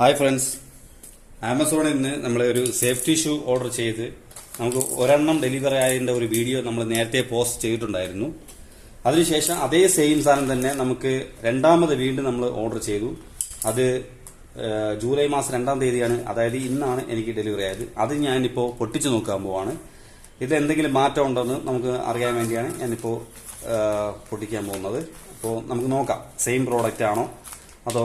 Hi friends ആമസോണിൽ നിന്ന് നമ്മൾ ഒരു സേഫ്റ്റി ഷൂ ഓർഡർ ചെയ്ത് നമുക്ക് ഒരെണ്ണം ഡെലിവറി ആയതിന്റെ ഒരു വീഡിയോ നമ്മൾ നേരത്തെ പോസ്റ്റ് ചെയ്തിട്ടുണ്ടായിരുന്നു. അതിനുശേഷം അതേ സെയിം സാധനം തന്നെ നമുക്ക് രണ്ടാമത് വീണ്ടും നമ്മൾ ഓർഡർ ചെയ്തു. അത് ജൂലൈ മാസം രണ്ടാം തീയതിയാണ്. അതായത് ഇന്നാണ് എനിക്ക് ഡെലിവറി ആയത്. അത് ഞാനിപ്പോൾ പൊട്ടിച്ചു നോക്കാൻ പോവാണ്. ഇത് എന്തെങ്കിലും മാറ്റം ഉണ്ടെന്ന് നമുക്ക് അറിയാൻ വേണ്ടിയാണ് ഞാനിപ്പോൾ പൊട്ടിക്കാൻ പോകുന്നത്. അപ്പോൾ നമുക്ക് നോക്കാം. സെയിം പ്രോഡക്റ്റ് ആണോ? അതോ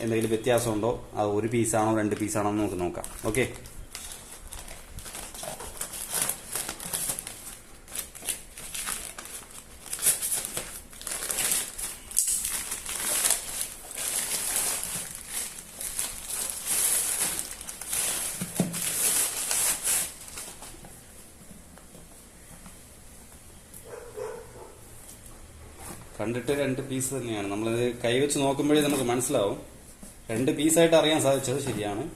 എന്തെങ്കിലും വ്യത്യാസമുണ്ടോ? അത് ഒരു പീസാണോ രണ്ട് പീസാണോ എന്ന് നമുക്ക് നോക്കാം. ഓക്കെ കണ്ടിട്ട് രണ്ട് പീസ് തന്നെയാണ്. നമ്മളത് കൈവച്ച് നോക്കുമ്പോഴേ നമുക്ക് മനസ്സിലാവും. രണ്ട് പീസായിട്ട് അറിയാൻ സാധിച്ചത് ശരിയാണ്.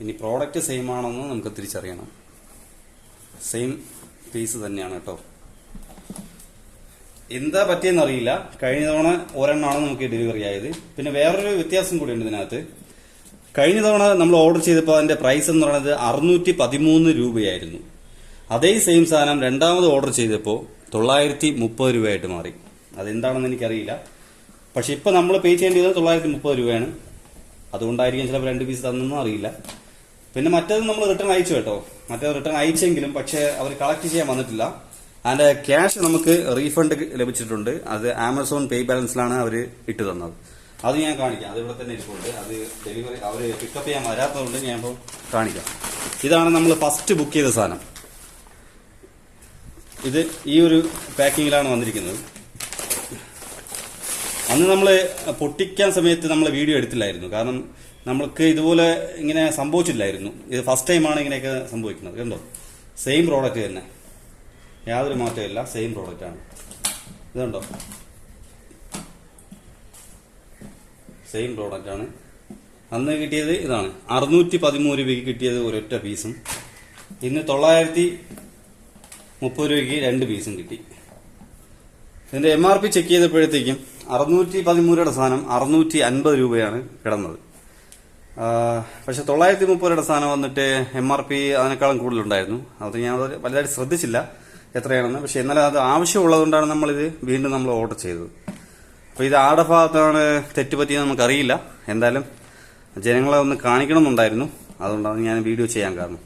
ഇനി പ്രോഡക്റ്റ് സെയിം ആണെന്ന് നമുക്ക് തിരിച്ചറിയണം. സെയിം പീസ് തന്നെയാണ് കേട്ടോ. എന്താ പറ്റിയെന്ന് അറിയില്ല. കഴിഞ്ഞ തവണ ഒരെണ്ണമാണ് നമുക്ക് ഡെലിവറി ആയത്. പിന്നെ വേറൊരു വ്യത്യാസം കൂടി ഉണ്ട് ഇതിനകത്ത്. കഴിഞ്ഞ തവണ നമ്മൾ ഓർഡർ ചെയ്തപ്പോൾ അതിന്റെ പ്രൈസ് എന്ന് പറയുന്നത് അറുന്നൂറ്റി പതിമൂന്ന് രൂപയായിരുന്നു. അതേ സെയിം സാധനം രണ്ടാമത് ഓർഡർ ചെയ്തപ്പോൾ തൊള്ളായിരത്തി മുപ്പത് രൂപയായിട്ട് മാറി. അതെന്താണെന്ന് എനിക്കറിയില്ല. പക്ഷെ ഇപ്പൊ നമ്മൾ പേ ചെയ്യേണ്ടത് തൊള്ളായിരത്തി മുപ്പത് രൂപയാണ്. അതുകൊണ്ടായിരിക്കും ചിലപ്പോൾ രണ്ട് പീസ് തന്നെന്നും അറിയില്ല. പിന്നെ മറ്റേത് നമ്മൾ റിട്ടേൺ അയച്ചു കേട്ടോ. മറ്റേത് റിട്ടേൺ അയച്ചെങ്കിലും പക്ഷേ അവർ കളക്ട് ചെയ്യാൻ വന്നിട്ടില്ല. അതിന്റെ ക്യാഷ് നമുക്ക് റീഫണ്ട് ലഭിച്ചിട്ടുണ്ട്. അത് ആമസോൺ പേ ബാലൻസിലാണ് അവർ ഇട്ട് തന്നത്. അത് ഞാൻ കാണിക്കാം. അത് ഇവിടെ തന്നെ ഇരിപ്പുണ്ട്. അത് ഡെലിവറി അവർ പിക്കപ്പ് ചെയ്യാൻ വരാത്തതുകൊണ്ട് ഞാൻ ഇപ്പോൾ കാണിക്കാം. ഇതാണ് നമ്മൾ ഫസ്റ്റ് ബുക്ക് ചെയ്ത സാധനം. ഇത് ഈ ഒരു പാക്കിങ്ങിലാണ് വന്നിരിക്കുന്നത്. അന്ന് നമ്മൾ പൊട്ടിക്കാൻ സമയത്ത് നമ്മൾ വീഡിയോ എടുത്തില്ലായിരുന്നു. കാരണം നമ്മൾക്ക് ഇതുപോലെ ഇങ്ങനെ സംഭവിച്ചില്ലായിരുന്നു. ഇത് ഫസ്റ്റ് ടൈമാണ് ഇങ്ങനെയൊക്കെ സംഭവിക്കുന്നത്. കണ്ടോ? സെയിം പ്രോഡക്റ്റ് തന്നെ. യാതൊരു മാറ്റമില്ല സെയിം പ്രോഡക്റ്റ് ആണ്. ഇതുണ്ടോ സെയിം പ്രോഡക്റ്റ് ആണ്. അന്ന് കിട്ടിയത് ഇതാണ്. അറുന്നൂറ്റി പതിമൂന്ന് രൂപയ്ക്ക് കിട്ടിയത് ഒരൊറ്റ പീസും. ഇന്ന് തൊള്ളായിരത്തി മുപ്പത് രൂപയ്ക്ക് രണ്ട് പീസും കിട്ടി. ഇതിന്റെ എം ആർ പി ചെക്ക് ചെയ്തപ്പോഴത്തേക്കും അറുന്നൂറ്റി പതിമൂന്നരയുടെ സാധനം അറുന്നൂറ്റി അൻപത് രൂപയാണ് കിടന്നത്. പക്ഷെ തൊള്ളായിരത്തി മുപ്പത് രൂപയുടെ സാധനം വന്നിട്ട് എം ആർ പി അതിനേക്കാളും കൂടുതലുണ്ടായിരുന്നു. അത് ഞാൻ വലുതായിട്ട് ശ്രദ്ധിച്ചില്ല എത്രയാണെന്ന്. പക്ഷെ എന്നാലും അത് ആവശ്യമുള്ളതുകൊണ്ടാണ് നമ്മളിത് വീണ്ടും നമ്മൾ ഓർഡർ ചെയ്തത്. അപ്പോൾ ഇത് ആടെ ഭാഗത്താണ് തെറ്റ് പറ്റിയെന്ന് നമുക്കറിയില്ല. എന്തായാലും ജനങ്ങളെ ഒന്ന് കാണിക്കണമെന്നുണ്ടായിരുന്നു. അതുകൊണ്ടാണ് ഞാൻ വീഡിയോ ചെയ്യാൻ കാരണം.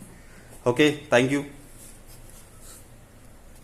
Okay thank